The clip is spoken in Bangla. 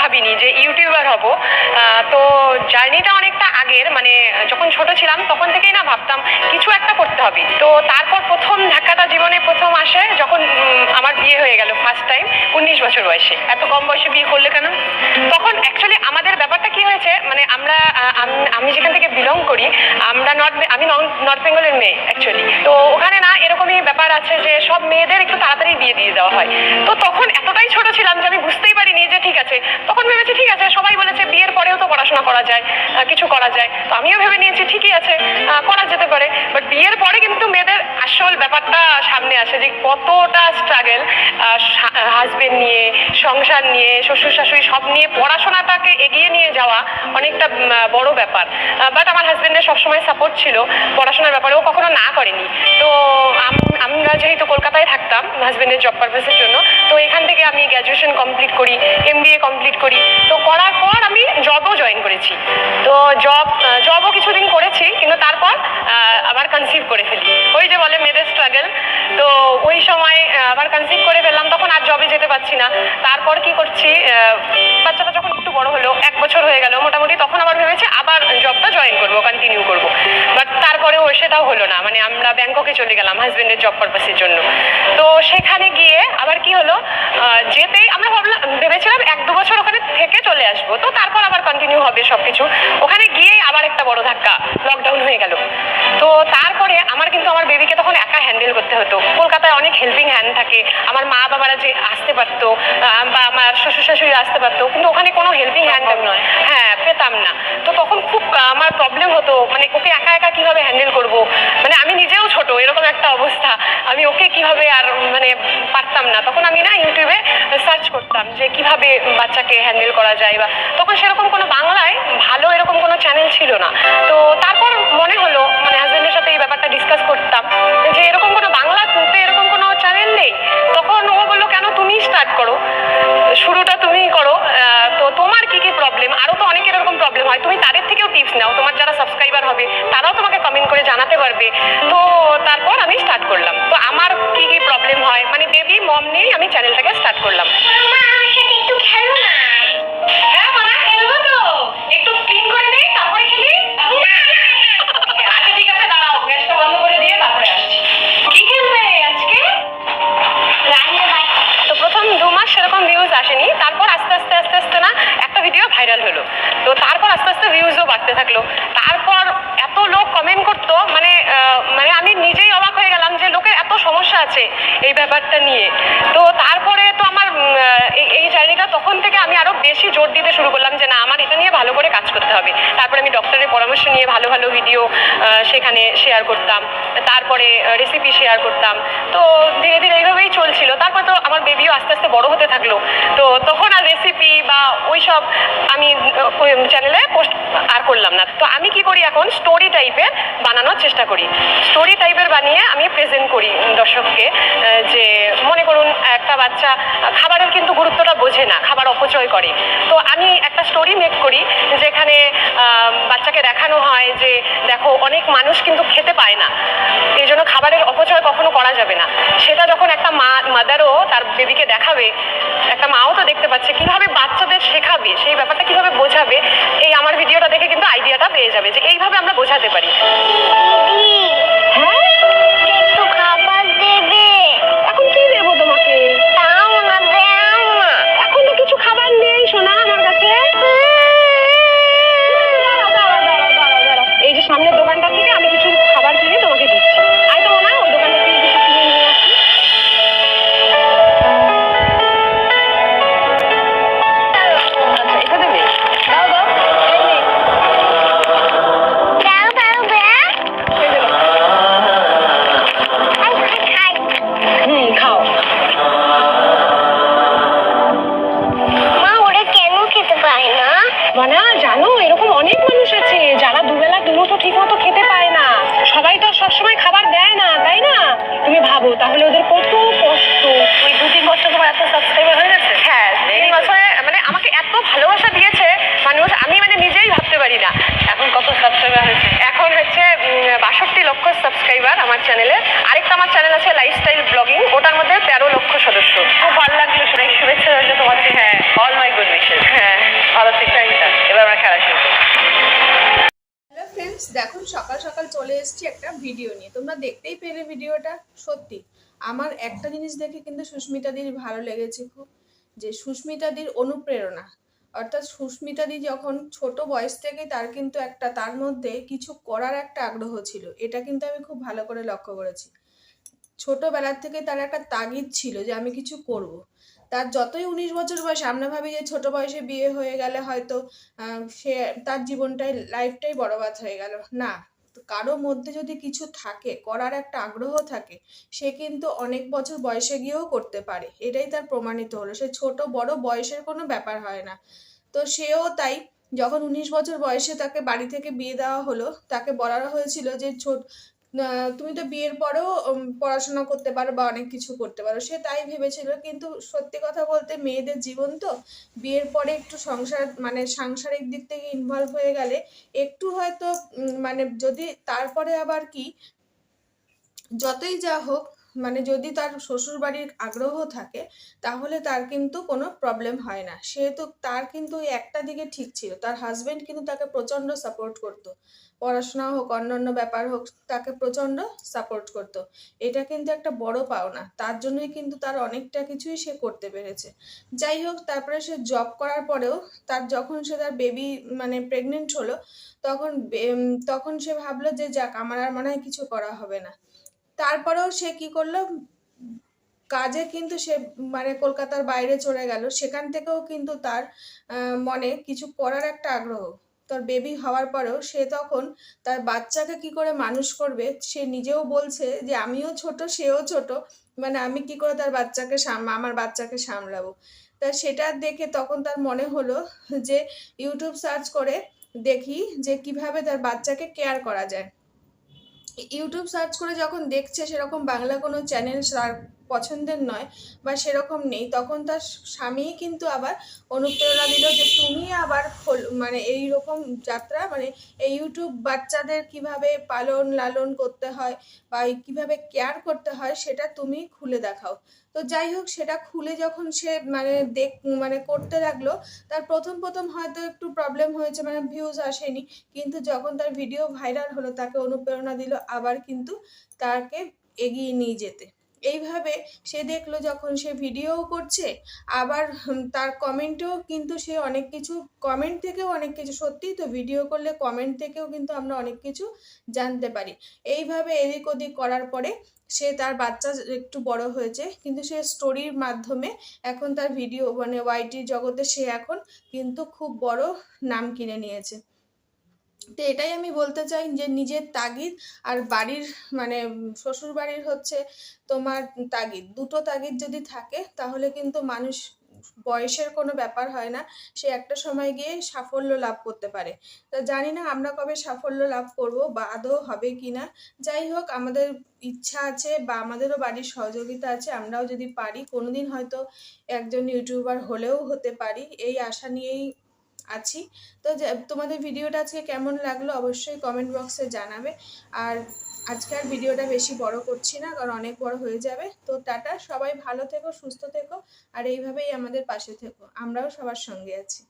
ভাবিনি যে ইউটিউবার হব। তো জার্নিটা অনেকটা আগের মানে যখন ছোট ছিলাম তখন থেকেই না ভাবতাম কিছু একটা করতে হবে। তো তারপর প্রথম ধাক্কাটা জীবনে প্রথম আসে যখন আমার বিয়ে হয়ে গেল ফার্স্ট টাইম উনিশ বছর বয়সে। এত কম বয়সে বিয়ে করলে কেন? তখন অ্যাকচুয়ালি আমাদের ব্যাপারটা কি হয়েছে মানে আমরা আমি যেখান থেকে বিলং করি, আমরা নর্থ আমি নর্থ বেঙ্গলের মেয়ে অ্যাকচুয়ালি তো ওখানে না এরকমই ব্যাপার আছে যে সব মেয়েদের একটু তাড়াতাড়ি বিয়ে দিয়ে দেওয়া হয়। তো তখন এতটাই ছোট ছিলাম যে আমি বুঝতেই পারিনি যে ঠিক আছে তখন ভেবেছি, ঠিক আছে, সবাই বলেছে বিয়ের পরেও তো পড়াশোনা করা যায় কিছু করা যায়। তো আমিও ভেবে নিয়েছি, ঠিকই আছে করা যেতে পারে। বাট বিয়ের পরে কিন্তু মেয়েদের আসল ব্যাপারটা সামনে আসে যে কতটা স্ট্রাগল হাজবেন্ড নিয়ে, সংসার নিয়ে, শ্বশুর শাশুড়ি সব নিয়ে পড়াশোনাটাকে এগিয়ে নিয়ে যাওয়া অনেকটা বড় ব্যাপার। বাট আমার হাজবেন্ডের সবসময় সাপোর্ট ছিল পড়াশোনার ব্যাপারেও। কখনো না করেনি। তো আমরা যেহেতু কলকাতায় থাকতাম হাজবেন্ডের জব পারপাসের জন্য, তো এখান থেকে আমি গ্র্যাজুয়েশন কমপ্লিট করি এম কমপ্লিট করি। তো করার পর আমি জবও জয়েন করেছি। তো জব জবও কিছুদিন করেছি, কিন্তু তারপর আবার কনসিভ করে ফেলি। ওই যে বলে মেয়েদের স্ট্রাগল তো ওই সময় আবার কনসিভ করে ফেললাম, তখন আর জবে যেতে পারছি না। তারপর কি করছি বাচ্চাটা যখন একটু বড় হলো, এক বছর হয়ে গেল, মোটামুটি তখন আবার ভেবেছি আবার জবটা জয়েন করব কন্টিনিউ করব। বাট তারপরেও সেটাও হলো না। মানে আমরা ব্যাংককে চলে গেলাম হাজব্যান্ডের জব পারপাসের জন্য। তো সেখানে গিয়ে আবার কি হলো যেতেই আমরা ভাবলাম, ভেবেছিলাম এক দু বছর ওখানে থেকে চলে আসব। তো তারপর আবার কন্টিনিউ হবে সবকিছু। ওখানে গিয়েই আবার একটা বড় ধাক্কা লকডাউন হয়ে গেল। তো তারপরে আমার কিন্তু আমার বেবিকে তখন একা হ্যান্ডেল করতে হতো। কলকাতায় অনেক হেল্পিং হ্যান্ড থাকে। আমার মা বাবারা যে আসতে পারতো বা আমার শ্বশুর শাশুড়ি আসতে পারতো কিন্তু ওখানে কোনো হেল্পিং হ্যান্ড নয়। হ্যাঁ পেতাম না। তো তখন খুব আমার প্রবলেম হতো মানে ওকে একা একা কীভাবে হ্যান্ডেল করব? মানে আমি নিজেও ছোট এরকম একটা অবস্থা। আমি ওকে কীভাবে আর মানে পারতাম না। তখন আমি না ইউটিউবে সার্চ করতাম যে কীভাবে বাচ্চাকে হ্যান্ডেল করা যায় বা তখন সেরকম কোনো বাংলায় ভালো এরকম কোনো চ্যানেল ছিল না। তো তারপর মনে হলো মানে ব্যাপারটা ডিসকাস করতাম। যে এরকম কোনো বাংলাতে এরকম কোনো চ্যানেল নেই? তখন ও বলল, কেন তুমি স্টার্ট করো? শুরুটা তুমিই করো। তো তোমার কি কি প্রবলেম আরও তো অনেকের এরকম প্রবলেম হয়। তুমি তাদের থেকেও টিপস নাও। তোমার যারা সাবস্ক্রাইবার হবে, তারাও তোমাকে কমেন্ট করে জানাতে পারবে। তো তারপর আমি স্টার্ট করলাম। তো আমার কি কি প্রবলেম হয়? মানে বেবি মম নিয়েই আমি চ্যানেলটাকে স্টার্ট করলাম। হ্যাঁ আছে এই ব্যাপারটা নিয়ে। তো তারপরে এই তখন থেকে আমি আরও বেশি জোর দিতে শুরু করলাম যে না, আমার এটা নিয়ে ভালো করে কাজ করতে হবে। তারপরে আমি ডক্টরের পরামর্শ নিয়ে ভালো ভালো ভিডিও সেখানে শেয়ার করতাম। তারপরে রেসিপি শেয়ার করতাম। তো ধীরে ধীরে এইভাবেই চলছিল। তারপর তো আমার বেবিও আস্তে আস্তে বড় হতে থাকল। তো তখন আর রেসিপি বা ওই সব আমি চ্যানেলে পোস্ট আর করলাম না। তো আমি কি করি এখন? স্টোরি টাইপের বানানোর চেষ্টা করি। স্টোরি টাইপের বানিয়ে আমি প্রেজেন্ট করি দর্শককে যে বাচ্চা, খাবারের কিন্তু গুরুত্বটা বোঝে না, খাবার অপচয় করে। তো আমি একটা স্টোরি মেক করি, যেখানে বাচ্চাকে দেখানো হয় যে, দেখো, অনেক মানুষ কিন্তু খেতে পায় না। এই জন্য খাবারের অপচয় কখনো করা যাবে না। সেটা যখন একটা মা মাদারও তার বেবিকে দেখাবে, একটা মাও তো দেখতে পাচ্ছে, কীভাবে বাচ্চাদের শেখাবে, সেই ব্যাপারটা কীভাবে বোঝাবে, এই আমার ভিডিওটা দেখে কিন্তু আইডিয়াটা পেয়ে যাবে যে, এইভাবে আমরা বোঝাতে পারি। পরিবার আমার চ্যানেলে আরেকটা আমার চ্যানেল আছে লাইফস্টাইল ব্লগিং ওটার মধ্যে তেরো লক্ষ সদস্য। খুব ভালো লাগল শুনে। শুভেচ্ছা রইল তোমার হ্যাঁ অল মাই গুড উইশেস হ্যাঁ ভালো চিন্তা এবার আমরা খেলা শুরু দেখুন সকাল সকাল চলে এসেছি একটা ভিডিও নিয়ে। তোমরা দেখতেই পেলে ভিডিওটা সত্যি। আমার একটা জিনিস দেখে কিন্তু সুস্মিতাদির ভালো লেগেছে খুব যে সুস্মিতাদির অনুপ্রেরণা। অর্থাৎ সুস্মিতাদি যখন ছোট বয়স থেকে তার কিন্তু একটা, তার মধ্যে কিছু করার একটা আগ্রহ ছিল। এটা কিন্তু আমি খুব ভালো করে লক্ষ্য করেছি। ছোটবেলার থেকে তার একটা তাগিদ ছিল যে আমি কিছু করব। তার যতই উনিশ বছর বয়স, আমরা ভাবি যে ছোট বয়সে বিয়ে হয়ে গেলে হয়তো সে তার জীবনটাই লাইফটাই বরবাদ হয়ে গেল। না কারও মধ্যে যদি কিছু থাকে, করার একটা আগ্রহ থাকে, সে কিন্তু অনেক বছর বয়সে গিয়েও করতে পারে। এটাই তার প্রমাণিত হলো। সে ছোট, বড় বয়সের কোনো ব্যাপার হয় না। তো সেও তাই যখন উনিশ বছর বয়সে তাকে বাড়ি থেকে বিয়ে দেওয়া হলো, তাকে বলা হয়েছিল যে ছোট তুমি তো বিয়ের পরেও পড়াশোনা করতে পারো বা অনেক কিছু করতে পারো, সে তাই ভেবেছিল। কিন্তু সত্যি কথা বলতে মেয়েদের জীবন তো বিয়ের পরে একটু সংসার মানে সাংসারিক দিক থেকে ইনভলভ হয়ে গেলে একটু হয়তো মানে যদি তারপরে আবার কি, যতই যা হোক মানে যদি তার শ্বশুর বাড়ির আগ্রহ থাকে, তাহলে তার কিন্তু কোনো প্রবলেম হয় না। সেহেতু তার কিন্তু ওই একটা দিকে ঠিক ছিল। তার হাজবেন্ড কিন্তু তাকে প্রচণ্ড সাপোর্ট করতো। পড়াশোনা হোক, অন্যান্য ব্যাপার হোক, তাকে প্রচণ্ড সাপোর্ট করতো। এটা কিন্তু একটা বড় পাওনা। তার জন্যই কিন্তু তার অনেকটা কিছুই সে করতে পেরেছে। যাই হোক, তারপরে সে জব করার পরেও তার যখন সে তার বেবি মানে প্রেগনেন্ট হলো, তখন তখন সে ভাবলো যে, যাক, আমার আর মনে হয় কিছু করা হবে না। তারপরেও সে কি করল? কাজে কিন্তু সে মানে কলকাতার বাইরে চলে গেল। সেখান থেকেও কিন্তু তার মনে কিছু করার একটা আগ্রহ। তার বেবি হওয়ার পরেও সে তখন তার বাচ্চাকে কি করে মানুষ করবে? সে নিজেও বলছে যে, আমিও ছোট, সেও ছোট। মানে আমি কি করে তার বাচ্চাকে আমার বাচ্চাকে সামলাবো? তা সেটা দেখে তখন তার মনে হলো যে ইউটিউব সার্চ করে দেখি যে, কীভাবে তার বাচ্চাকে কেয়ার করা যায়। ইউটিউব সার্চ করে যখন দেখছে সেরকম বাংলা কোনো চ্যানেল পছন্দের নয় বা সেরকম নেই, তখন তার স্বামীই কিন্তু আবার অনুপ্রেরণা দিল যে তুমি আবার মানে এই রকম যাত্রা মানে এই ইউটিউব বাচ্চাদের কীভাবে পালন লালন করতে হয় বা কীভাবে কেয়ার করতে হয় সেটা তুমি খুলে দেখাও। তো যাই হোক, সেটা খুলে যখন সে মানে দেখ মানে করতে লাগল, তার প্রথম প্রথম হয়তো একটু প্রবলেম হয়েছে মানে ভিউজ আসেনি, কিন্তু যখন তার ভিডিও ভাইরাল হলো, তাকে অনুপ্রেরণা দিল, আবার কিন্তু তাকে এগিয়ে নিয়ে যেতে। এইভাবে সে দেখল যখন সে ভিডিও করছে, আবার তার কমেন্টেও কিন্তু সে অনেক কিছু কমেন্ট থেকেও অনেক কিছু, সত্যিই তো ভিডিও করলে কমেন্ট থেকেও কিন্তু আমরা অনেক কিছু জানতে পারি। এইভাবে এদিক ওদিক করার পরে সে তার বাচ্চা একটু বড় হয়েছে, কিন্তু সে স্টোরির মাধ্যমে এখন তার ভিডিও মানে ওয়াইটি জগতে সে এখন কিন্তু খুব বড় নাম কিনে নিয়েছে। তো এটাই আমি বলতে চাই যে নিজের তাগিদ আর বাড়ির মানে শ্বশুর বাড়ির হচ্ছে তোমার তাগিদ। দুটো তাগিদ যদি থাকে তাহলে কিন্তু মানুষ বয়সের কোনো ব্যাপার হয় না, সে একটা সময় গিয়ে সাফল্য লাভ করতে পারে। তা জানি না আমরা কবে সাফল্য লাভ করব বা আদৌ হবে কি না। যাই হোক, আমাদের ইচ্ছা আছে বা আমাদেরও বাড়ির সহযোগিতা আছে, আমরাও যদি পারি, কোনোদিন হয়তো একজন ইউটিউবার হলেও হতে পারি। এই আশা নিয়েই আছি। তো তোমাদের ভিডিওটা আজকে কেমন লাগল অবশ্যই কমেন্ট বক্সে জানাবে। আর আজকে আর ভিডিওটা বেশি বড় করছি না, কারণ অনেক বড় হয়ে যাবে। তো টাটা, সবাই ভালো থেকো, সুস্থ থেকো, আর এইভাবেই আমাদের পাশে থেকো। আমরাও সবার সঙ্গে আছি।